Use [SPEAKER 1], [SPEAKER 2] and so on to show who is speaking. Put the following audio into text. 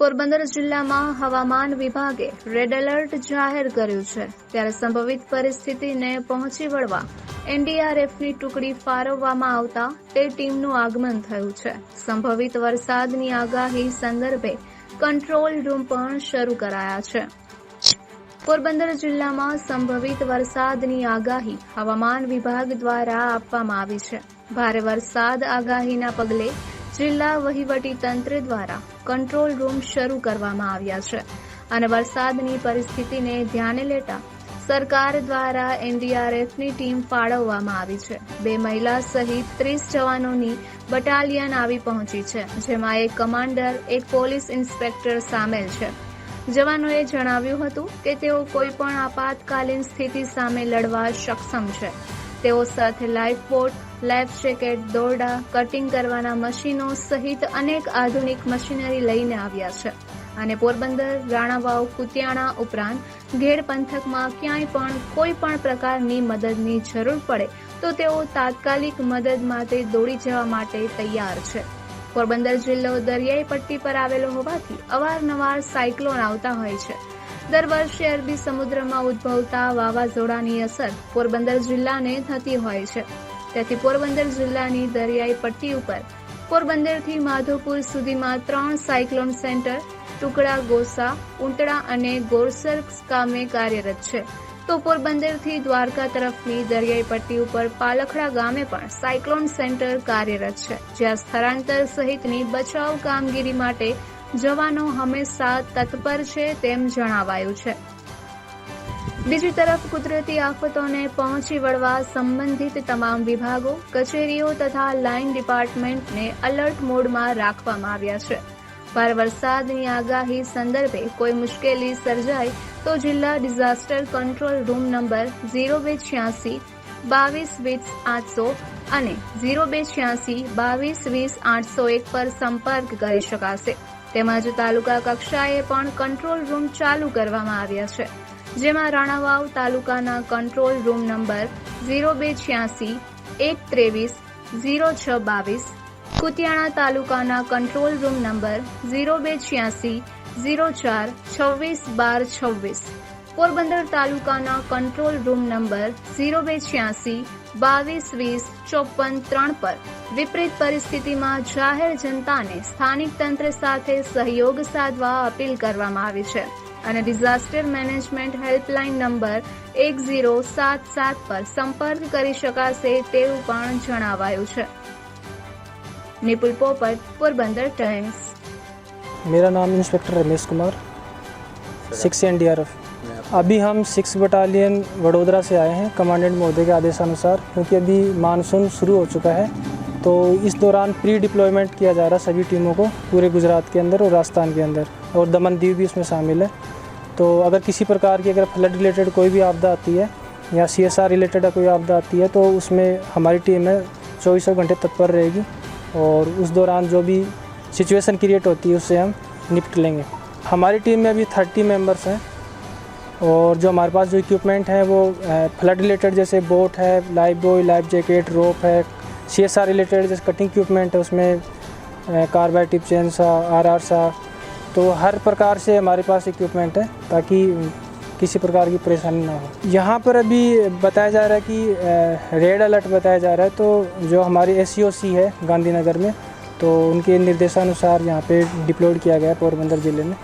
[SPEAKER 1] પોરબંદર જિલ્લામાં હવામાન વિભાગે રેડ એલર્ટ જાહેર કર્યું છે. ત્યારે સંભવિત પરિસ્થિતિને પહોંચી વળવા એનડીઆરએફની ટુકડી ફાળવવામાં આવતા તે ટીમનું આગમન થયું છે. સંભવિત વરસાદની આગાહી સંદર્ભે કંટ્રોલ રૂમ પણ શરૂ કરાયા છે. પોરબંદર જિલ્લામાં સંભવિત વરસાદની આગાહી હવામાન વિભાગ દ્વારા આપવામાં આવી છે. ભારે વરસાદ આગાહીના પગલે જિલ્લા વહીવટી તંત્ર દ્વારા કંટ્રોલ રૂમ શરૂ કરવામાં આવ્યા છે અને વરસાદની પરિસ્થિતિને ધ્યાને લેતા સરકાર દ્વારા એનડીઆરએફની ટીમ ફાળવવામાં આવી છે. બે મહિલા સહિત ત્રીસ જવાનોની બટાલિયન આવી પહોંચી છે, જેમાં એક કમાન્ડર, એક પોલીસ ઇન્સ્પેક્ટર સામેલ છે. જવાનોએ જણાવ્યું હતું કે તેઓ કોઈ પણ આપાતકાલીન સ્થિતિ સામે લડવા સક્ષમ છે. તેઓ સાથે લાઈફ બોટ, લાઈફ જેકેટ, દોરડા, કટિંગ કરવાના મશીનો સહિત અનેક આધુનિક મશીનરી લઈને આવ્યા છે. અને પોરબંદર, રાણાવાવ, કુતિયાણા ઉપરાંત ઘેડ પંથકમાં ક્યાંય પણ કોઈ પણ પ્રકારની મદદની જરૂર પડે, તો તેઓ તાત્કાલિક મદદ માટે દોડી જવા માટે તૈયાર છે. પોરબંદર જિલ્લો દરિયાઈ પટ્ટી પર આવેલો હોવાથી અવારનવાર સાયક્લોન આવતા હોય છે. દર વર્ષે અરબી સમુદ્રમાં ઉદ્ભવતા વાવાઝોડાની અસર પોરબંદર જિલ્લાને થતી હોય છે. તેથી પોરબંદર જિલ્લાની દરિયાઈ પટ્ટી ઉપર પોરબંદરથી માધોપુર સુધીમાં ત્રણ સાયક્લોન સેન્ટર, ટુકડા ગોસા, ઉંટડા અને ગોરસર ગામે કાર્યરત છે. તો પોરબંદરથી દ્વારકા તરફની દરિયાઈ પટ્ટી ઉપર પાલખડા ગામે પણ સાયક્લોન સેન્ટર કાર્યરત છે, જ્યાં સ્થળાંતર સહિતની બચાવ કામગીરી માટે જવાનો હંમેશા તત્પર છે તેમ જણાવાયું છે. બીજી તરફ કુદરતી આફતોને પહોંચી વળવા સંબંધિત તમામ વિભાગો, કચેરીઓ તથા લાઇન ડિપાર્ટમેન્ટને અલર્ટ મોડમાં રાખવામાં આવ્યા છે. ભાર વરસાદની આગાહી સંદર્ભે કોઈ મુશ્કેલી સર્જાય તો જિલ્લા disaster control room number zero બે છ્યાસી, બાવીસ વીસ આઠસો અને ઝીરો બે છ્યાસી, બાવીસ વીસ આઠસો એક પર સંપર્ક કરી શકાશે. તેમજ તાલુકા કક્ષાએ પણ કંટ્રોલ રૂમ ચાલુ કરવામાં આવ્યા છે. જેમાં રાણાવાવ તાલુકાના કંટ્રોલ રૂમ નંબર ઝીરો બે છ્યાસી, એક ત્રેવીસ, ઝીરો છ બાવીસ, કુતિયાણા તાલુકાના કંટ્રોલ રૂમ નંબર ઝીરો બે છ્યાસી, ઝીરો ચાર, છવ્વીસ બાર, છવ્વીસ, પોરબંદર તાલુકાના કંટ્રોલ રૂમ નંબર ઝીરો બે છ્યાસી બાવીસ વીસ ચોપન ત્રણ પર વિપરીત પરિસ્થિતિમાં જાહેર જનતાને સ્થાનિક તંત્ર સાથે સહયોગ સાધવા અપીલ કરવામાં આવી છે અને ડિઝાસ્ટર મેનેજમેન્ટ હેલ્પલાઇન નંબર એક ઝીરો સાત સાત પર સંપર્ક કરી શકાશે તેવું પણ જણાવાયું છે નિપુલ પોપટ પોરબંદર ટાઈમ્સ
[SPEAKER 2] मेरा नाम inspector Ramesh Kumar six N अभी हम सिक्स बटालियन वडोदरा से आए हैं कमांडेंट महोदय के आदेशानुसार, क्योंकि अभी मानसून शुरू हो चुका है तो इस दौरान प्री डिप्लॉयमेंट किया जा रहा है सभी टीमों को, पूरे गुजरात के अंदर और राजस्थान के अंदर, और दमन दीव भी इसमें शामिल है। तो अगर किसी प्रकार की अगर फ्लड रिलेटेड कोई भी आपदा आती है, या सी एस आर रिलेटेड कोई आपदा आती है तो उसमें हमारी टीम है, चौबीसों घंटे तत्पर रहेगी, और उस दौरान जो भी सिचुएशन क्रिएट होती है, उससे हम निपट लेंगे। हमारी टीम में अभी थर्टी मेंबर्स हैं और जो हमारे पास जो इक्विपमेंट है वो फ्लड रिलेटेड जैसे बोट है life buoy life jacket rope है सी एस आर रिलेटेड जैसे कटिंग इक्विपमेंट है, उसमें कार्बाइड टिप चेन सा आर आर सा। तो हर प्रकार से हमारे पास इक्विपमेंट है ताकि किसी प्रकार की परेशानी ना हो। यहाँ पर अभी बताया जा रहा है कि रेड अलर्ट बताया जा रहा है तो जो हमारी एस सी है गांधीनगर में तो उनके निर्देशानुसार यहाँ पे डिप्लॉयड किया गया है पोरबंदर ज़िले में।